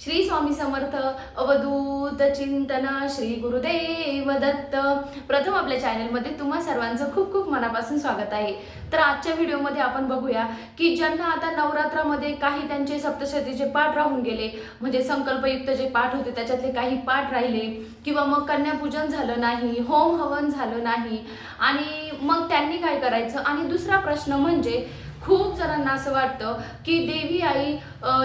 श्री स्वामी समर्थ अवधूत चिंतन श्री गुरुदेव दत्त. प्रथम आपल्या चॅनलमध्ये तुम्हा सर्वांचं खूप खूप मनापासून स्वागत आहे. तर आजच्या व्हिडिओमध्ये आपण बघूया की ज्यांना आता नवरात्रामध्ये काही त्यांचे सप्तशतीचे पाठ राहून गेले म्हणजे संकल्पयुक्त जे पाठ होते त्याच्यातले काही पाठ राहिले किंवा मग कन्यापूजन झालं नाही होम हवन झालं नाही आणि मग त्यांनी काय करायचं? आणि दुसरा प्रश्न म्हणजे खूप जणांना असं वाटतं की देवी आई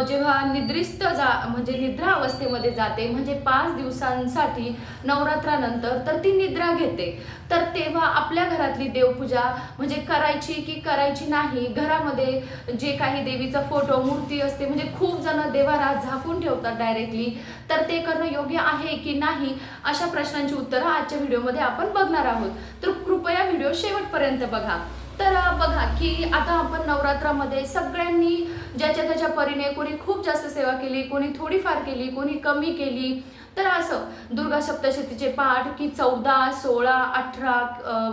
जेव्हा निद्रिस्त जा म्हणजे निद्रा अवस्थेमध्ये जाते म्हणजे पाच दिवसांसाठी नवरात्रानंतर तर ती निद्रा घेते. तर तेव्हा आपल्या घरातली देवपूजा म्हणजे करायची की करायची नाही घरामध्ये जे काही देवीचा फोटो मूर्ती असते म्हणजे खूप जण देवारात झाकून ठेवतात डायरेक्टली तर ते करणं योग्य आहे की नाही अशा प्रश्नांची उत्तरं आजच्या व्हिडिओमध्ये आपण बघणार आहोत. तर कृपया व्हिडिओ शेवटपर्यंत बघा. तर बघा की आता आपण नवरात्रामध्ये सगळ्यांनी ज्याच्या त्याच्या परीने कोणी खूप जास्त सेवा केली कोणी थोडीफार केली कोणी कमी केली तर असं दुर्गा सप्तशतीचे पाठ की चौदा सोळा अठरा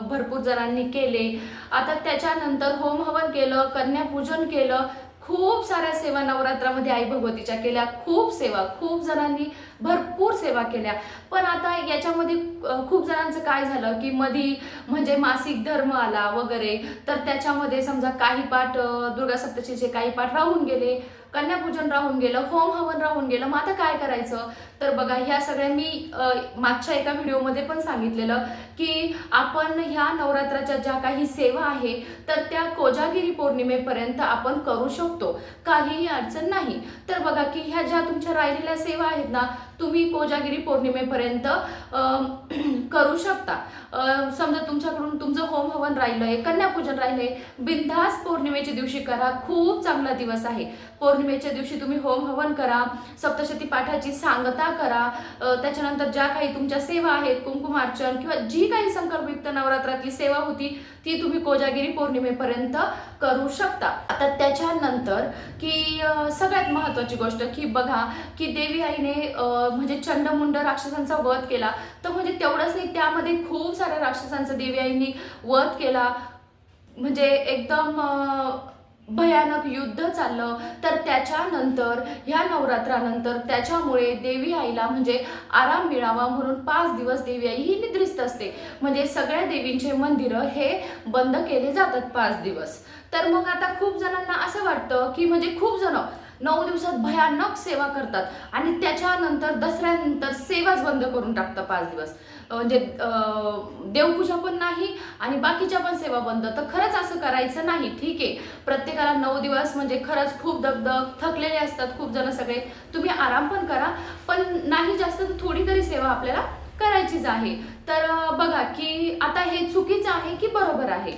भरपूर जणांनी केले. आता त्याच्यानंतर होम हवन केलं कन्यापूजन केलं खूप साऱ्या सेवा नवरात्रामध्ये आई भगवतीच्या केल्या खूप सेवा खूप जणांनी भरपूर सेवा केल्या. पण आता याच्यामध्ये खूप जणांचं काय झालं की मधी म्हणजे मासिक धर्म आला वगैरे तर त्याच्यामध्ये समजा काही पाठ दुर्गा सप्तशीचे काही पाठ राहून गेले. कन्यापूजन राहून गेलं होम हवन राहून गेलं मग आता काय करायचं? तर बघा ह्या सगळ्या मी मागच्या एका व्हिडिओमध्ये पण सांगितलेलं की आपण ह्या नवरात्राच्या ज्या काही सेवा आहे तर त्या कोजागिरी पौर्णिमेपर्यंत आपण करू शकतो. काहीही अडचण नाही. तर बघा की ह्या ज्या तुमच्या राहिलेल्या सेवा आहेत ना तुम्ही कोजागिरी पौर्णिमेपर्यंत करू शकता. समजा तुमच्याकडून तुमचं होम हवन राहिलंय कन्यापूजन राहिलंय बिंदास पौर्णिमेच्या दिवशी करा. खूप चांगला दिवस आहे. पौर्णिमेच्या दिवशी तुम्ही होम हवन करा सप्तशती पाठाची सांगता करा. त्याच्यानंतर ज्या काही तुमच्या सेवा आहेत कुंकुमार्चन किंवा जी काही संकल्पयुक्त नवरात्रातली सेवा होती ती तुम्ही कोजागिरी पौर्णिमेपर्यंत करू शकता. आता त्याच्यानंतर की सगळ्यात महत्वाची गोष्ट की बघा की देवी आईने म्हणजे चंडमुंड राक्षसांचा वध केला. तर म्हणजे तेवढंच नाही त्यामध्ये खूप साऱ्या राक्षसांचा देवी वध केला. म्हणजे एकदम भयानक युद्ध चाललं. तर त्याच्यानंतर ह्या नवरात्रानंतर त्याच्यामुळे देवी आईला म्हणजे आराम मिळावा म्हणून पाच दिवस देवी आई ही निद्रिस्त असते. म्हणजे सगळ्या देवींचे मंदिरं हे बंद केले जातात पाच दिवस. तर मग आता खूप जणांना असं वाटतं की म्हणजे खूप जण नऊ दिवसात भयानक सेवा करतात. आणि त्याच्यानंतर दसऱ्यानंतर सेवाच बंद करून टाकतात पाच दिवस. म्हणजे देवपूजा पण नाही आणि बाकीच्या पण सेवा बंद. तर खरंच असं करायचं नाही. ठीक आहे. प्रत्येकाला नऊ दिवस म्हणजे खरंच खूप दगदग थकलेले असतात खूप जण सगळे. तुम्ही आराम पण करा. पण नाही जास्त तर थोडी तरी सेवा आपल्याला करायचीच आहे. तर बघा की आता हे चुकीचं आहे की बरोबर आहे?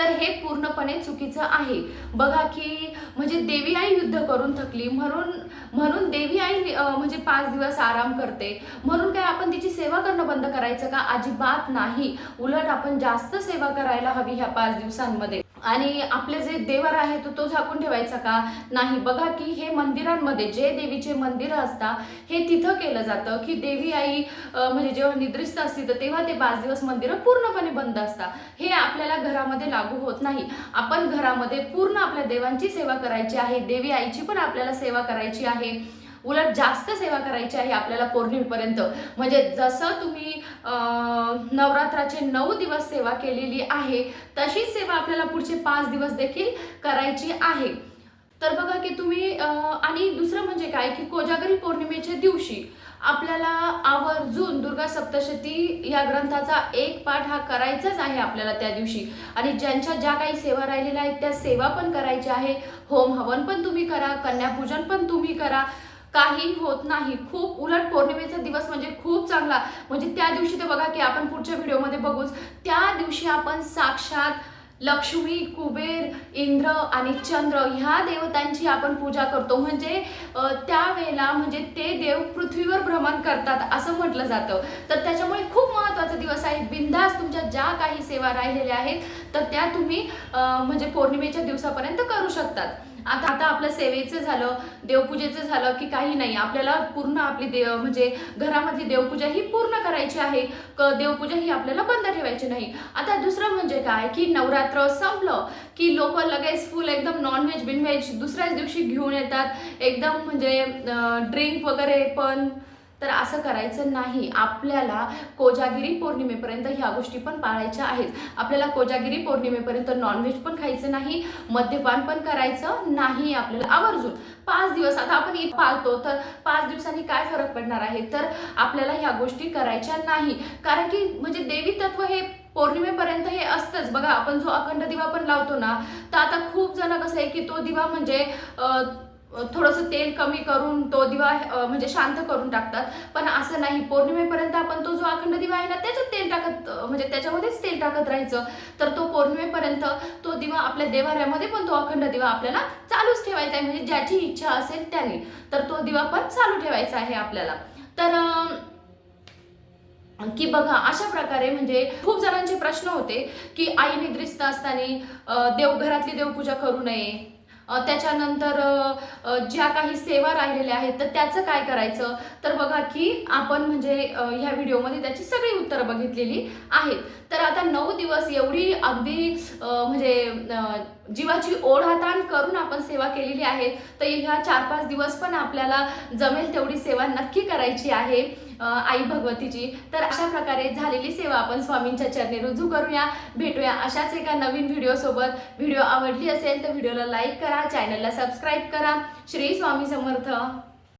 तर हे पूर्णपणे चुकीचं आहे. बघा की म्हणजे देवी आई युद्ध करून थकली म्हणून म्हणून देवी आई म्हणजे पाच दिवस आराम करते. म्हणून काय आपण तिची सेवा करणं बंद करायचं का? अजिबात नाही. उलट आपण जास्त सेवा करायला हवी ह्या पाच दिवसांमध्ये. आणि आपले जे देवर आहे तो तो झाकून ठेवायचा का? नाही. बघा की हे मंदिरांमध्ये जे देवीचे मंदिरं असतात हे तिथं केलं जातं की देवी आई म्हणजे जेव्हा निद्रिस्त असते तर तेव्हा ते पाच दिवस मंदिरं पूर्णपणे बंद असतात. हे आपल्याला घरामध्ये लागू होत नाही. आपण घरामध्ये पूर्ण आपल्या देवांची सेवा करायची आहे. देवी आईची पण आपल्याला सेवा करायची आहे. उलट जास्त सेवा करायची आहे आपल्याला पौर्णिमेपर्यंत. म्हणजे जसं तुम्ही नवरात्राचे नऊ दिवस सेवा केलेली आहे तशीच सेवा आपल्याला पुढचे पाच दिवस देखील करायची आहे. तर बघा की तुम्ही आणि दुसरं म्हणजे काय की कोजागरी पौर्णिमेच्या दिवशी आपल्याला आवर्जून दुर्गा सप्तशती या ग्रंथाचा एक पाठ हा करायचाच आहे आपल्याला त्या दिवशी. आणि ज्यांच्या ज्या काही सेवा राहिलेल्या आहेत त्या सेवा पण करायच्या आहे. होम हवन पण तुम्ही करा कन्यापूजन पण तुम्ही करा. काही होत नाही. खूप उलट पौर्णिमेचा दिवस म्हणजे खूप चांगला. म्हणजे त्या दिवशी ते बघा की आपण पुढच्या व्हिडिओमध्ये बघूच. त्या दिवशी आपण साक्षात लक्ष्मी कुबेर इंद्र आणि चंद्र ह्या देवतांची आपण पूजा करतो. म्हणजे त्यावेळेला म्हणजे ते देव पृथ्वीवर भ्रमण करतात असं म्हटलं जातं. तर त्याच्यामुळे खूप महत्त्वाचा दिवस आहे. बिंदास तुमच्या ज्या काही सेवा राहिलेल्या आहेत तर त्या तुम्ही म्हणजे पौर्णिमेच्या दिवसापर्यंत करू शकतात. आता आता आपलं सेवेचं झालं देवपूजेचं झालं की काही नाही. आपल्याला पूर्ण आपली देव म्हणजे घरामधली देवपूजा ही पूर्ण करायची आहे. क देवपूजा ही आपल्याला बंद ठेवायची नाही. आता दुसरं म्हणजे काय? की नवरात्र संपलं की लोक लगेच फुल एकदम नॉनव्हेज बिनव्हेज दुसऱ्याच दिवशी घेऊन येतात. एकदम म्हणजे ड्रिंक वगैरे पण. तर असं करायचं नाही. आपल्याला कोजागिरी पौर्णिमेपर्यंत ह्या गोष्टी पण पाळायच्या आहेत. आपल्याला कोजागिरी पौर्णिमेपर्यंत नॉनव्हेज पण खायचं नाही. मद्यपान पण करायचं नाही आपल्याला आवर्जून. पाच दिवस आता आपण ईद पाळतो तर पाच दिवसांनी काय फरक पडणार आहे? तर आपल्याला ह्या गोष्टी करायच्या नाही. कारण की म्हणजे देवी तत्व हे पौर्णिमेपर्यंत हे असतंच. बघा आपण जो अखंड दिवा पण लावतो ना तर आता खूप जण कसं आहे की तो दिवा म्हणजे थोडंसं तेल कमी करून तो दिवा म्हणजे शांत करून टाकतात. पण असं नाही. पौर्णिमेपर्यंत आपण तो जो अखंड दिवा आहे ना त्याच्यात तेल टाकत म्हणजे त्याच्यामध्येच तेल टाकत राहायचं. तर तो पौर्णिमेपर्यंत तो दिवा आपल्या देवाऱ्यामध्ये पण तो अखंड दिवा आपल्याला चालूच ठेवायचा आहे. म्हणजे ज्याची इच्छा असेल त्याने तर तो दिवा पण चालू ठेवायचा आहे आपल्याला. तर की बघा अशा प्रकारे म्हणजे खूप जणांचे प्रश्न होते की आई निद्रिस्त असताना देवघरातली देव घरातली देवपूजा करू नये. त्याच्यानंतर ज्या काही सेवा राहिलेल्या आहेत तर त्याचं काय करायचं? तर बघा की आपण म्हणजे ह्या व्हिडिओमध्ये त्याची सगळी उत्तरं बघितलेली आहेत. तर आता नऊ दिवस एवढी अगदी म्हणजे जीवाची ओढाताण करून आपण सेवा केलेली आहे. तर ह्या चार पाच दिवस पण आपल्याला जमेल तेवढी सेवा नक्की करायची आहे आई भगवतीची. तर अशा प्रकारे झालेली सेवा आपण स्वामींच्या चरणी रुजू करूया भेटूया अशाच एका नवीन व्हिडिओसोबत व्हिडिओ आवडली असेल तर व्हिडिओला लाईक करा चॅनलला सबस्क्राईब करा. श्री स्वामी समर्थ.